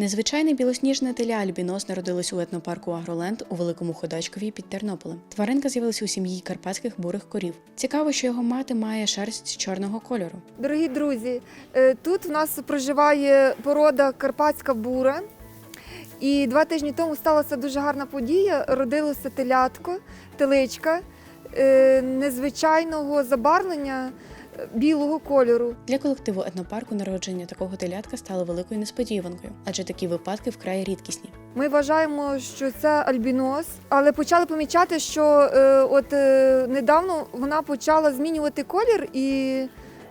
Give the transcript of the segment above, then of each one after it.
Незвичайне білосніжне теля альбінос народилось у етнопарку Агроленд у Великому Ходачкові під Тернополем. Тваринка з'явилася у сім'ї карпатських бурих корів. Цікаво, що його мати має шерсть чорного кольору. Дорогі друзі, е, тут в нас проживає порода карпатська бура. І два тижні тому сталася дуже гарна подія. Родилося телятко, теличка е, незвичайного забарвлення білого кольору. Для колективу етнопарку народження такого телятка стало великою несподіванкою, адже такі випадки вкрай рідкісні. Ми вважаємо, що це альбінос, але почали помічати, що е, от е, недавно вона почала змінювати колір і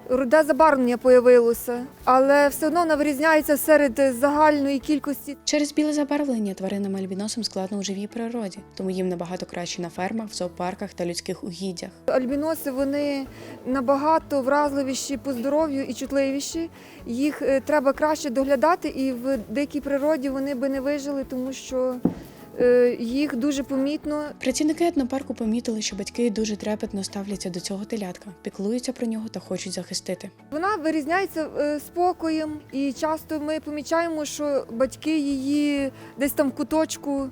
руде забарвлення появилося. Але все одно вона вирізняється серед загальної кількості Через біле забарвлення тваринам альбіносам складно у живій природі, тому їм набагато краще на фермах, в зоопарках та людських угіддях. Альбіноси вони набагато вразливіші по здоров'ю і чутливіші. Їх е, треба краще доглядати, і в дикій природі вони би не вижили, тому що їх дуже помітно. Працівники етнопарку помітили, що батьки дуже трепетно ставляться до цього телятка, піклуються про нього та хочуть захистити. Вона вирізняється е, спокоєм, і часто ми помічаємо, що батьки її десь там в куточку.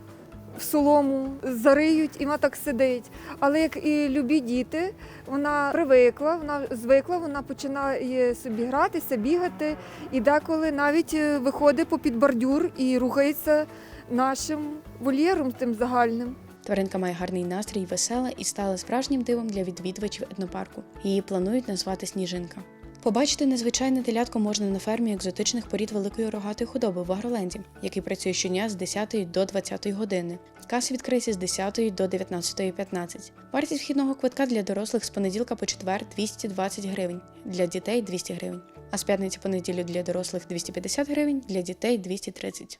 В солому зариють, і вона так сидить. Але як і любі діти, вона привикла, вона звикла, вона починає собі гратися, бігати, і деколи навіть е, виходить попід бордюр і рухається нашим вольєром тим загальним. Тваринка має гарний настрій, весела і стала справжнім дивом для відвідувачів етнопарку. Її планують назвати Сніжинка. Побачити незвичайне телятко можна на фермі екзотичних порід великої рогатої худоби в Агроленді, який працює щодня з 10 до 20 години. Каса відкриється з 10 до 19.15. Вартість вхідного квитка для дорослих з понеділка по четвер 220 гривень, для дітей 200 гривень, а з п'ятниці по неділю для дорослих 250 гривень, для дітей 230.